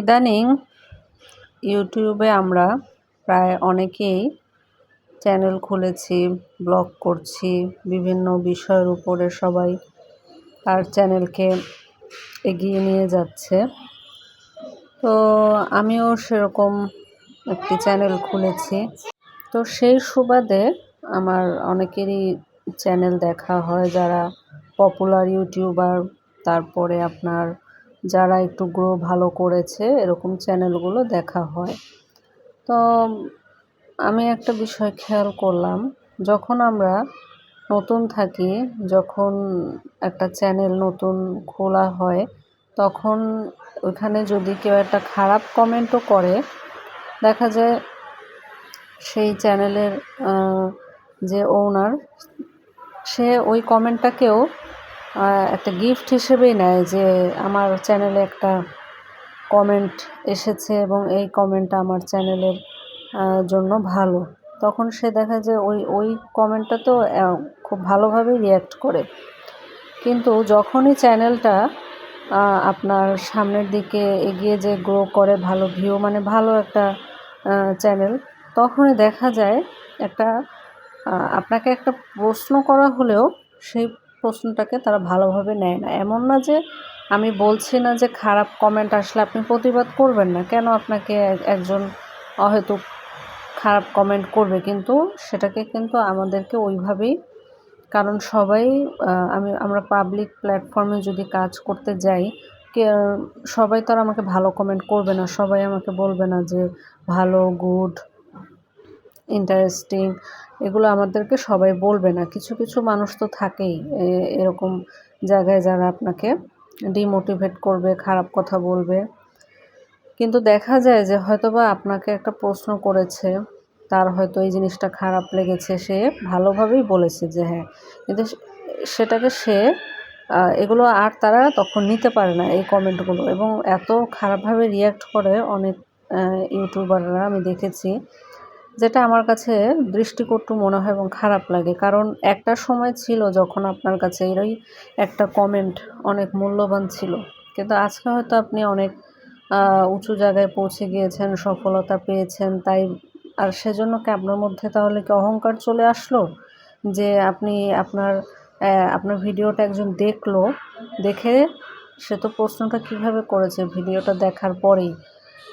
ইদানিং ইউটিউবে আমরা প্রায় অনেকেই চ্যানেল খুলেছি, ব্লগ করছি, বিভিন্ন বিষয়ের উপরে সবাই তার চ্যানেলকে এগিয়ে নিয়ে যাচ্ছে। তো আমিও সেরকম একটি চ্যানেল খুলেছি। তো সেই সুবাদে আমার অনেকেরই চ্যানেল দেখা হয়, যারা পপুলার ইউটিউবার, তারপরে আপনার যারা একটু গ্রো ভালো করেছে, এরকম চ্যানেলগুলো দেখা হয়। তো, আমি একটা বিষয় খেয়াল করলাম, যখন আমরা নতুন থাকি, যখন একটা চ্যানেল নতুন খোলা হয়, তখন ওইখানে যদি কেউ একটা খারাপ কমেন্টও করে, দেখা যায় সেই চ্যানেলের যে ওনার সে ওই কমেন্টটাকেও একটা গিফট হিসেবেই নেয় যে আমার চ্যানেলে একটা কমেন্ট এসেছে এবং এই কমেন্টটা আমার চ্যানেলের জন্য ভালো। তখন সে দেখা যায় ওই ওই কমেন্টটা তো খুব ভালোভাবেই রিয়্যাক্ট করে। কিন্তু যখনই চ্যানেলটা আপনার সামনের দিকে এগিয়ে যে গ্রো করে, ভালো ভিউ মানে ভালো একটা চ্যানেল তখনই দেখা যায় একটা আপনাকে একটা প্রশ্ন করা হলেও সেই প্রশ্নটাকে তারা ভালোভাবে নেয় না। এমন না যে আমি বলছি না যে খারাপ কমেন্ট আসলে আপনি প্রতিবাদ করবেন না। কেন আপনাকে একজন হয়তো খারাপ কমেন্ট করবে? কিন্তু সেটাকে কিন্তু আমাদেরকে ওইভাবেই, কারণ সবাই আমি, আমরা পাবলিক প্ল্যাটফর্মে যদি কাজ করতে যাই সবাই তো আর আমাকে ভালো কমেন্ট করবে না। সবাই আমাকে বলবে না যে ভালো গুড ইন্টারেস্টিং এগুলো আমাদেরকে সবাই বলবে না। কিছু কিছু মানুষ তো থাকেই এরকম জায়গায় যারা আপনাকে ডিমোটিভেট করবে, খারাপ কথা বলবে। কিন্তু দেখা যায় যে হয়তোবা আপনাকে একটা প্রশ্ন করেছে, তার হয়তো এই জিনিসটা খারাপ লেগেছে, সে ভালোভাবেই বলেছে যে হ্যাঁ কিন্তু সেটাকে সে এগুলো আর তারা তখন নিতে পারে না এই কমেন্টগুলো এবং এত খারাপভাবে রিয়্যাক্ট করে অনেক ইউটিউবাররা আমি দেখেছি যেটা আমার কাছে দৃষ্টিকটু মনে হয় এবং খারাপ লাগে। কারণ একটা সময় ছিল যখন আপনার কাছে এরই একটা কমেন্ট অনেক মূল্যবান ছিল। কিন্তু আজকে হয়তো আপনি অনেক উঁচু জায়গায় পৌঁছে গিয়েছেন, সফলতা পেয়েছেন, তাই আর সেজন্য কি আপনার মধ্যে তাহলে কি অহংকার চলে আসলো? যে আপনি আপনার আপনার ভিডিওটা একজন দেখল, দেখে সে তো প্রশ্নটা কীভাবে করেছে ভিডিওটা দেখার পরেই।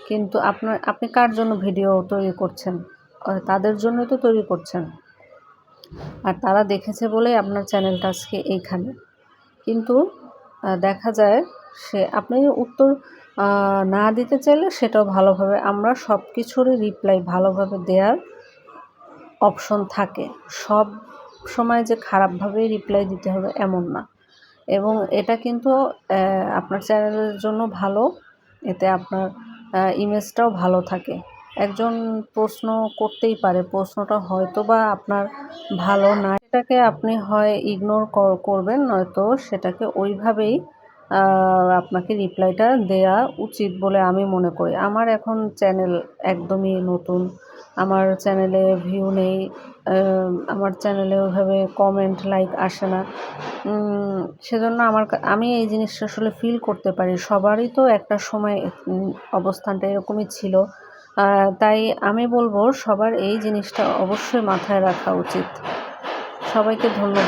কিন্তু আপনার, আপনি কার জন্য ভিডিও তৈরি করছেন? তাদের জন্যই তো তৈরি করছেন। আর তারা দেখেছে বলেই আপনার চ্যানেলটা আজকে এইখানে। কিন্তু দেখা যায় সে আপনি উত্তর না দিতে চাইলে সেটাও ভালোভাবে, আমরা সব কিছুরই রিপ্লাই ভালোভাবে দেওয়ার অপশন থাকে। সব সময় যে খারাপভাবেই রিপ্লাই দিতে হবে এমন না। এবং এটা কিন্তু আপনার চ্যানেলের জন্য ভালো, এতে আপনার ইমেজটাও ভালো থাকে। একজন প্রশ্ন করতেই পারে, প্রশ্নটা হয়তো বা আপনার ভালো না। সেটাকে আপনি হয় ইগনোর করবেন, নয়তো সেটাকে ওইভাবেই আপনাকে রিপ্লাইটা দেয়া উচিত বলে আমি মনে করি। আমার এখন চ্যানেল একদমই নতুন। আমার চ্যানেলে ভিউ নেই আমার চ্যানেলে ওইভাবে কমেন্ট লাইক আসে না। সেজন্য আমার আমি এই জিনিসটা আসলে ফিল করতে পারি। সবারই তো একটা সময় অবস্থানটা এরকমই ছিল। তাই আমি বলব সবার এই জিনিসটা অবশ্যই মাথায় রাখা উচিত। সবাইকে ধন্যবাদ।